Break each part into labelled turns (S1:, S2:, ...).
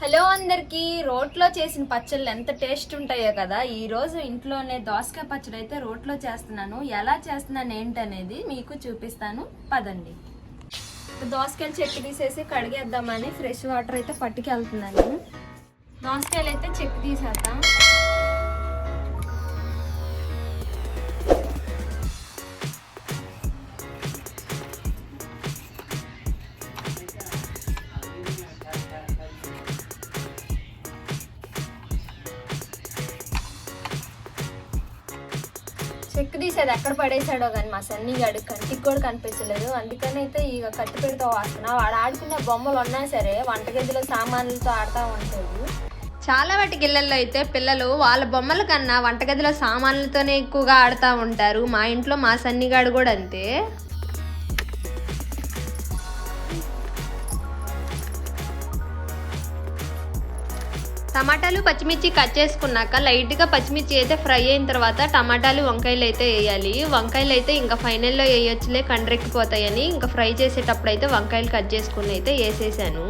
S1: Hello అందరికి రోట్లో చేసిన పచ్చళ్ళు ఎంత టేస్ట్ ఉంటాయో కదా. ఈ రోజు ఇంట్లోనే దోసకాయ పచ్చడి అయితే రోట్లో చేస్తున్నాను. ఎలా చేస్తున్నాను ఏంటనేది మీకు చూపిస్తాను. పదండి. దోసకాయలు చెక్కి తీసేసి కడిగేద్దామని ఫ్రెష్ వాటర్ అయితే పట్టుకెళ్తున్నాను. దోసకాయలు అయితే చెక్కి తీసేద్దాం. చెక్ తీసేది ఎక్కడ పడేసాడో కానీ మా సన్నిగాడు కంటికి కూడా కనిపించలేదు. అందుకని అయితే ఇక కట్టు పెడతా వస్తున్నా వాడు ఆడుకున్న బొమ్మలు ఉన్నా సరే వంటగదిలో సామాన్లతో ఆడుతూ ఉంటాడు. చాలా వాటికి ఇళ్ళల్లో అయితే పిల్లలు వాళ్ళ బొమ్మల కన్నా వంటగదిలో సామాన్లతోనే ఎక్కువగా ఆడుతూ ఉంటారు. మా ఇంట్లో మా సన్నిగాడు కూడా అంతే. టమాటాలు పచ్చిమిర్చి కట్ చేసుకున్నాక లైట్గా పచ్చిమిర్చి అయితే ఫ్రై అయిన తర్వాత టమాటాలు వంకాయలు అయితే వేయాలి. వంకాయలు అయితే ఇంకా ఫైనల్లో వేయొచ్చులే కండ్రెక్కిపోతాయని. ఇంకా ఫ్రై చేసేటప్పుడు అయితే వంకాయలు కట్ చేసుకుని అయితే వేసేసాను.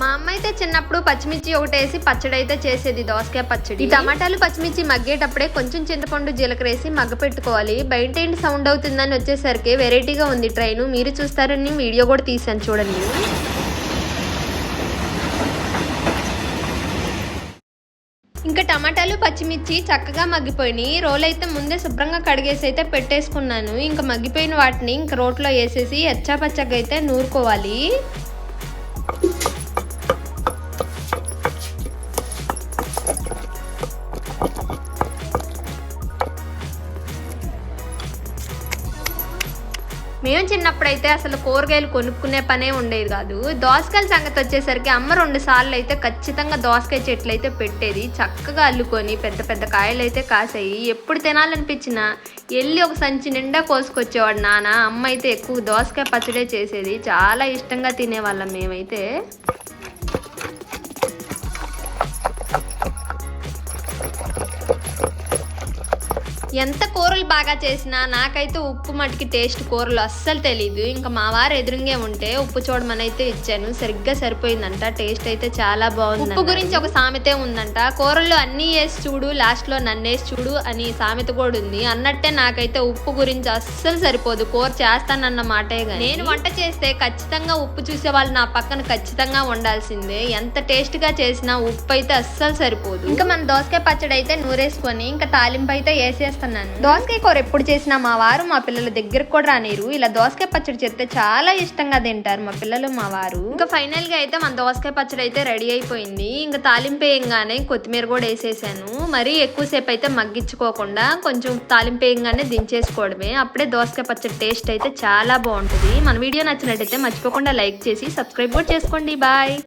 S1: మా అమ్మ అయితే చిన్నప్పుడు పచ్చిమిర్చి ఒకటి వేసి పచ్చడి అయితే చేసేది దోసకాయ పచ్చడి. టమాటాలు పచ్చిమిర్చి మగ్గేటప్పుడే కొంచెం చింతపండు జీలకర్ర వేసి మగ్గ పెట్టుకోవాలి. బయట ఏంటి సౌండ్ అవుతుందని వచ్చేసరికి వెరైటీగా ఉంది ట్రైన్. మీరు చూస్తారని వీడియో కూడా తీసాను చూడండి. ఇంకా టమాటాలు పచ్చిమిర్చి చక్కగా మగ్గిపోయినాయి. రోల్ అయితే ముందే శుభ్రంగా కడిగేసి అయితే పెట్టేసుకున్నాను. ఇంకా మగ్గిపోయిన వాటిని ఇంకా రోట్లో వేసేసి ఎచ్చా పచ్చగా అయితే నూరుకోవాలి. మేము చిన్నప్పుడైతే అసలు కూరగాయలు కొనుక్కునే పనే ఉండేది కాదు. దోసకాయల సంగతి వచ్చేసరికి అమ్మ రెండు సార్లు అయితే ఖచ్చితంగా దోసకాయ చెట్లు అయితే పెట్టేది. చక్కగా అల్లుకొని పెద్ద పెద్ద కాయలు అయితే కాసాయి. ఎప్పుడు తినాలనిపించినా వెళ్ళి ఒక సంచి నిండా కోసుకొచ్చేవాడు నాన్న. అమ్మ అయితే ఎక్కువ దోసకాయ పచ్చడే చేసేది. చాలా ఇష్టంగా తినేవాళ్ళం మేమైతే. ఎంత కూరలు బాగా చేసినా నాకైతే ఉప్పు మటుకి టేస్ట్ కూరలు అస్సలు తెలీదు. ఇంకా మా వారు ఎదురుంగే ఉంటే ఉప్పు చూడమని అయితే ఇచ్చాను. సరిగ్గా సరిపోయిందంట. టేస్ట్ అయితే చాలా బాగుంది ఉప్పు గురించి ఒక సామెతే ఉందంట. కూరలు అన్నీ వేసి చూడు లాస్ట్లో నన్నేసి చూడు అని సామెత కూడా ఉంది. అన్నట్టే నాకైతే ఉప్పు గురించి అస్సలు సరిపోదు. కూర చేస్తానన్న మాటే కానీ నేను వంట చేస్తే ఖచ్చితంగా ఉప్పు చూసే వాళ్ళు నా పక్కన ఖచ్చితంగా ఉండాల్సిందే. ఎంత టేస్ట్గా చేసినా ఉప్పు అయితే అస్సలు సరిపోదు. ఇంకా మన దోసకాయ పచ్చడి అయితే నూరేసుకొని ఇంకా తాలింపు అయితే వేసేస్తున్నాను దోసకాయ కూర ఎప్పుడు చేసినా మా వారు మా పిల్లల దగ్గరకు కూడా రానిరు. ఇలా దోసకాయ పచ్చడి చేస్తే చాలా ఇష్టంగా తింటారు మా పిల్లలు మా వారు. ఇంకా ఫైనల్గా అయితే మన దోసకాయ పచ్చడి అయితే రెడీ అయిపోయింది. ఇంకా తాలింపు వేయంగానే కొత్తిమీర కూడా వేసేసాను. మరీ ఎక్కువసేపు అయితే మగ్గించుకోకుండా కొంచెం తాలింపు వేయంగానే దించేసుకోవడమే. అప్పుడే దోసకాయ పచ్చడి టేస్ట్ అయితే చాలా బాగుంటుంది. మన వీడియో నచ్చినట్టయితే మర్చిపోకుండా లైక్ చేసి సబ్స్క్రైబ్ కూడా చేసుకోండి. బాయ్.